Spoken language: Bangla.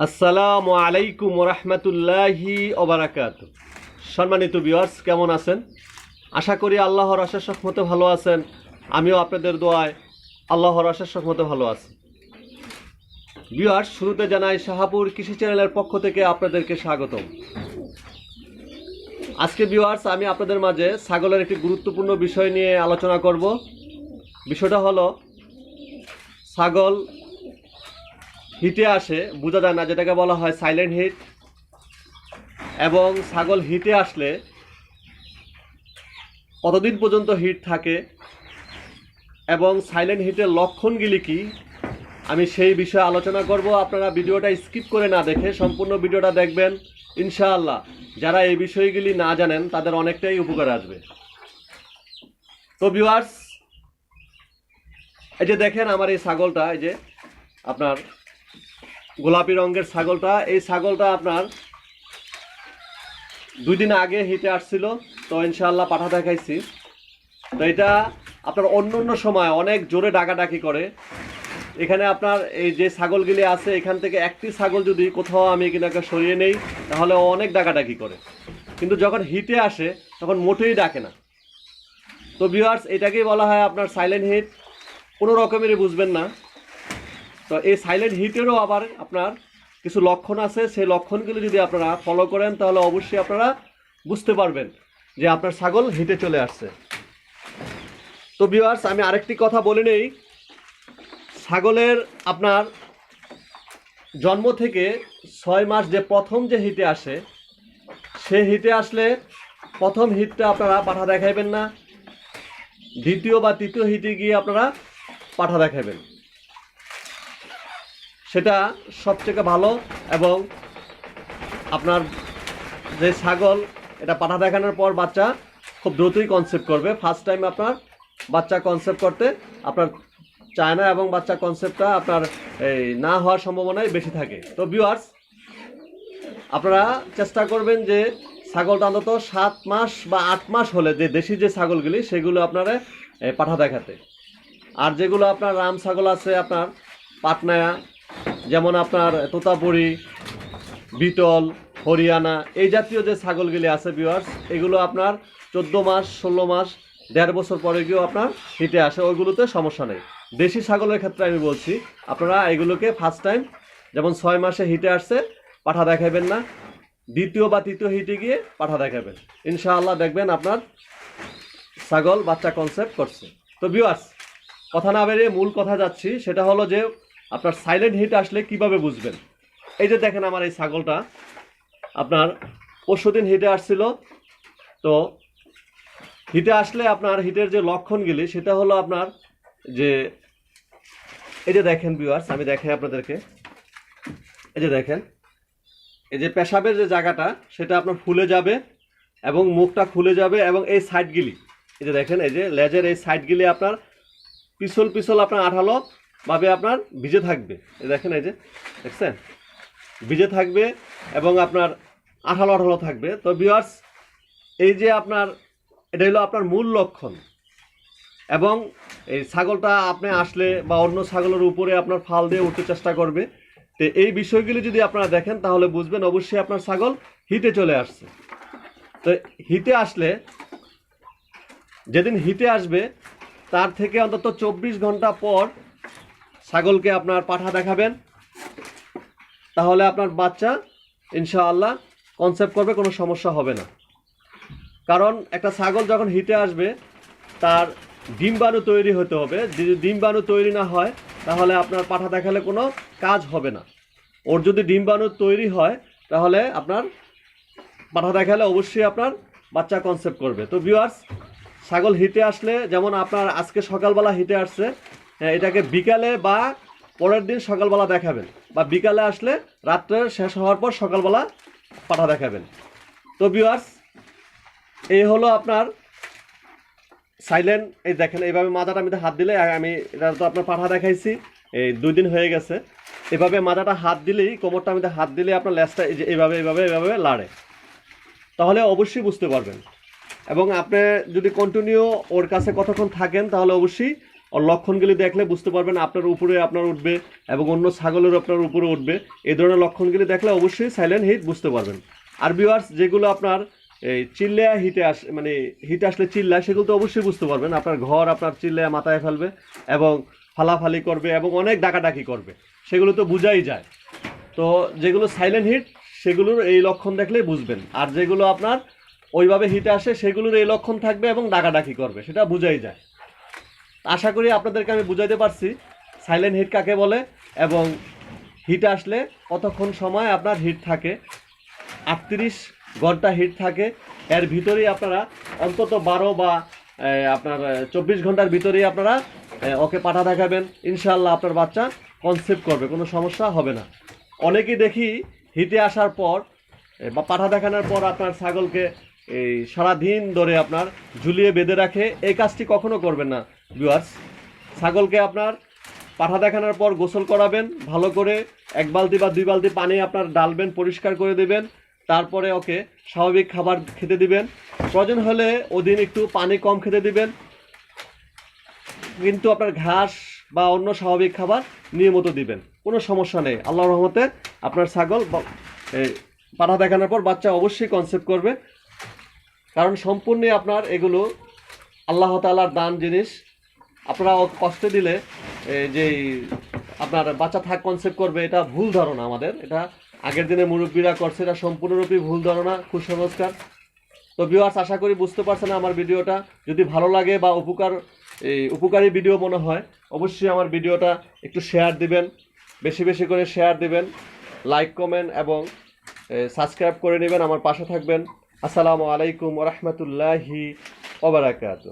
আসসালামু আলাইকুম রহমতুল্লাহি ওবারাকাত। সম্মানিত ভিউয়ার্স কেমন আছেন? আশা করি আল্লাহর আশেষ মতো ভালো আছেন। আমিও আপনাদের দোয়ায় আল্লাহর আশেষ মতো ভালো আছি। ভিউয়ার্স শুরুতে জানাই শাহাপুর কৃষি চ্যানেলের পক্ষ থেকে আপনাদেরকে স্বাগতম। আজকে ভিউয়ার্স আমি আপনাদের মাঝে ছাগলের একটি গুরুত্বপূর্ণ বিষয় নিয়ে আলোচনা করব। বিষয়টা হলো ছাগল হিটে আসে, বোঝা যায় না, যেটাকে বলা হয় সাইলেন্ট হিট এবং ছাগল হিটে আসলে কতদিন পর্যন্ত হিট থাকে, এবং সাইলেন্ট হিটের লক্ষণগুলি কি, আমি সেই বিষয়ে আলোচনা করব। আপনারা ভিডিওটা স্কিপ করে না দেখে সম্পূর্ণ ভিডিওটা দেখবেন, ইনশাআল্লাহ। যারা এই বিষয়গুলি না জানেন, তাদের অনেকটাই উপকার আসবে। তো ভিউয়ার্স এই যে দেখেন আমার এই ছাগলটা, এই যে আপনার গোলাপি রঙের ছাগলটা। এই ছাগলটা আপনার দুই দিন আগে হিটে আসছিল, তো ইনশাআল্লাহ পাঠা দেখাইছি। তো এটা আপনার অন্য অন্য সময় অনেক জোরে ডাকাডাকি করে। এখানে আপনার এই যে ছাগলগুলি আছে, এখান থেকে একটি ছাগল যদি কোথাও আমি কিনাকে সরিয়ে নেই, তাহলে অনেক ডাকাডাকি করে। কিন্তু যখন হিটে আসে, তখন মোটেই ডাকে না। তো ভিউয়ার্স এটাকেই বলা হয় আপনার সাইলেন্ট হিট কোনো রকমেরই বুঝবেন না। তো এই সাইলেন্ট হিটেরও আবার আপনার কিছু লক্ষণ আছে। সেই লক্ষণগুলো যদি আপনারা ফলো করেন, তাহলে অবশ্যই আপনারা বুঝতে পারবেন যে আপনার ছাগল হিটে চলে আসছে। তো ভিউয়ার্স আমি আরেকটি কথা বলে নেই। ছাগলের আপনার জন্ম থেকে ছয় মাস যে প্রথম যে হিটে আসে, সে হিটে আসলে প্রথম হিটটা আপনারা পাঠা দেখাইবেন না। দ্বিতীয় বা তৃতীয় হিটে গিয়ে আপনারা পাঠা দেখাবেন সেটা সবথেকে ভালো এবং আপনার যে ছাগল, এটা পাঠা দেখানোর পর বাচ্চা খুব দ্রুতই কনসেপ্ট করবে। ফার্স্ট টাইম আপনার বাচ্চা কনসেপ্ট করতে, আপনার চায় না এবং বাচ্চা কনসেপ্টটা আপনার এই না হওয়ার সম্ভাবনাই বেশি থাকে। তো ভিউয়ার্স আপনারা চেষ্টা করবেন যে ছাগলটা অন্তত সাত মাস বা আট মাস হলে যে দেশি যে ছাগলগুলি, সেগুলো আপনারা পাঠা দেখাতে। আর যেগুলো আপনার রাম ছাগল আছে, আপনার পাটনায়া যেমন আপনার তোতাপুরি, বিটল, হরিয়ানা, এই জাতীয় যে ছাগলগুলি আছে ভিউয়ার্স এগুলো আপনার চোদ্দ মাস, ষোলো মাস, দেড় বছর পরে গিয়েও আপনার হিটে আসে, ওইগুলোতে সমস্যা নেই। দেশি ছাগলের ক্ষেত্রে আমি বলছি, আপনারা এগুলোকে ফার্স্ট টাইম যেমন ছয় মাসে হিটে আসছে, পাঠা দেখাবেন না, দ্বিতীয় বা তৃতীয় হিটে গিয়ে পাঠা দেখাবেন। ইনশাআল্লাহ দেখবেন আপনার ছাগল বাচ্চা কনসেপ্ট করছে। তো ভিউয়ার্স কথা না বেরিয়ে মূল কথা যাচ্ছি, সেটা হলো যে আপনার সাইলেন্ট হিট আসলে কীভাবে বুঝবেন? এই যে দেখেন আমার এই ছাগলটা, আপনার পরশুদিন হিটে আসছিল। তো হিটে আসলে আপনার হিটের যে লক্ষণগুলি, সেটা হলো আপনার যে, এই যে দেখেন ভিউয়ার্স আমি দেখাই আপনাদেরকে। এই যে দেখেন, এই যে পেশাবের যে জায়গাটা, সেটা আপনার ফুলে যাবে এবং মুখটা খুলে যাবে এবং এই সাইডগুলি এই যে দেখেন, এই যে লেজের এই সাইডগুলি আপনার পিছল পিছল আপনার আঠালো ভাবে আপনার ভিজে থাকবে। দেখেন এই যে, দেখছেন? ভিজে থাকবে এবং আপনার আঠালো আঠালো থাকবে। তো ভিউয়ার্স এই যে আপনার, এটা হলো আপনার মূল লক্ষণ। এবং এই ছাগলটা আপনি আসলে বা অন্য ছাগলের উপরে আপনার ফাল দিয়ে উঠতে চেষ্টা করবে। তো এই বিষয়গুলি যদি আপনারা দেখেন, তাহলে বুঝবেন অবশ্যই আপনার ছাগল হিটে চলে আসছে। তো হিটে আসলে, যেদিন হিটে আসবে, তার থেকে অন্তত চব্বিশ ঘণ্টা পর ছাগলকে আপনার পাঠা দেখাবেন। তাহলে আপনার বাচ্চা ইনশাআল্লাহ কনসেপ্ট করবে, কোনো সমস্যা হবে না। কারণ একটা ছাগল যখন হিটে আসবে, তার ডিম্বাণু তৈরি হতে হবে। যদি ডিম্বাণু তৈরি না হয়, তাহলে আপনার পাঠা দেখালে কোনো কাজ হবে না। ওর যদি ডিম্বাণু তৈরি হয়, তাহলে আপনার পাঠা দেখালে অবশ্যই আপনার বাচ্চা কনসেপ্ট করবে। তো ভিউয়ার্স ছাগল হিটে আসলে যেমন আপনার আজকে সকালবেলা হিটে আসছে এটাকে বিকালে বা পরের দিন সকালবেলা দেখাবেন। বা বিকালে আসলে রাত্রে শেষ হওয়ার পর সকালবেলা পাঠা দেখাবেন। তো ভিউয়ার্স এই হলো আপনার সাইলেন্ট এই দেখেন, এইভাবে মাথাটা আমি হাত দিলে আমি এটা তো আপনার পাঠা দেখাইছি। এই দুই দিন হয়ে গেছে। এভাবে মাথাটা হাত দিলেই, কোমরটা আমি হাত দিলে আপনার লেজটা এই যে এইভাবে এইভাবে এইভাবে লাড়ে। তাহলে অবশ্যই বুঝতে পারবেন। এবং আপনি যদি কন্টিনিউ ওর কাছে কতক্ষণ থাকেন, তাহলে অবশ্যই ওর লক্ষণগুলি দেখলে বুঝতে পারবেন আপনার উপরে আপনার উঠবে এবং অন্য ছাগলের আপনার উপরে উঠবে। এই ধরনের লক্ষণগুলি দেখলে অবশ্যই সাইলেন্ট হিট বুঝতে পারবেন। আর ভিউয়ার্স যেগুলো আপনার, এই চিল্লায়া হিটে আস মানে হিট আসলে চিল্লায়, সেগুলো তো অবশ্যই বুঝতে পারবেন। আপনার ঘর আপনার চিল্লায়া মাথায় ফেলবে এবং ফালাফালি করবে এবং অনেক ডাকাডাকি করবে। সেগুলো তো বোঝাই যায়। তো যেগুলো সাইলেন্ট হিট সেগুলোর এই লক্ষণ দেখলেই বুঝবেন। আর যেগুলো আপনার ওইভাবে হিট আসে, সেগুলোর এই লক্ষণ থাকবে এবং ডাকাডাকি করবে। সেটা বোঝাই যায়। আশা করি আপনাদেরকে আমি বুঝাইতে পারছি। সাইলেন্ট হিট কাকে বলে? এবং হিট আসলে কতক্ষণ সময় আপনার হিট থাকে? আটত্রিশ ঘণ্টা হিট থাকে। এর ভিতরেই আপনারা অন্তত বারো বা আপনার চব্বিশ ঘণ্টার ভিতরেই আপনারা ওকে পাঠা দেখাবেন। ইনশাল্লাহ আপনার বাচ্চা কনসেপ্ট করবে, কোনো সমস্যা হবে না। অনেকেই দেখি হিটে আসার পর বা পাঠা দেখানোর পর আপনার ছাগলকে এই সারাদিন ধরে আপনার ঝুলিয়ে বেঁধে রাখে। এই কাজটি কখনো করবেন না। ভিউয়ার্স ছাগলকে আপনার পাঠা দেখানোর পর গোসল করাবেন, ভালো করে এক বালতি বা দুই বালতি পানি আপনার ডালবেন, পরিষ্কার করে দেবেন, তারপরে ওকে স্বাভাবিক খাবার খেতে দিবেন। প্রয়োজন হলে ওদিন একটু পানি কম খেতে দিবেন। কিন্তু আপনার ঘাস বা অন্য স্বাভাবিক খাবার নিয়মিত দিবেন, কোনো সমস্যা নেই। আল্লাহ রহমতে আপনার ছাগল পাঠা দেখানোর পর বাচ্চা অবশ্যই কনসেপ্ট করবে। কারণ সম্পূর্ণই আপনার এগুলো আল্লাহ তালার দান জিনিস। আপনারা কষ্ট দিলে যে আপনার বাচ্চা থাক কনসেপ্ট করবে, এটা ভুল ধারণা আমাদের। এটা আগের দিনে মুরব্বীরা করছে, এটা সম্পূর্ণরূপে ভুল ধারণা, কুসংস্কার। তো ভিউয়ার্স আশা করি বুঝতে পারছেন আমার ভিডিওটা। যদি ভালো লাগে বা উপকার এই উপকারী ভিডিও মনে হয়, অবশ্যই আমার ভিডিওটা একটু শেয়ার দিবেন, বেশি বেশি করে শেয়ার দিবেন লাইক কমেন্ট এবং সাবস্ক্রাইব করে নেবেন, আমার পাশে থাকবেন। আসসালামু আলাইকুম রহমতুল্লাহি ওবরাকাতু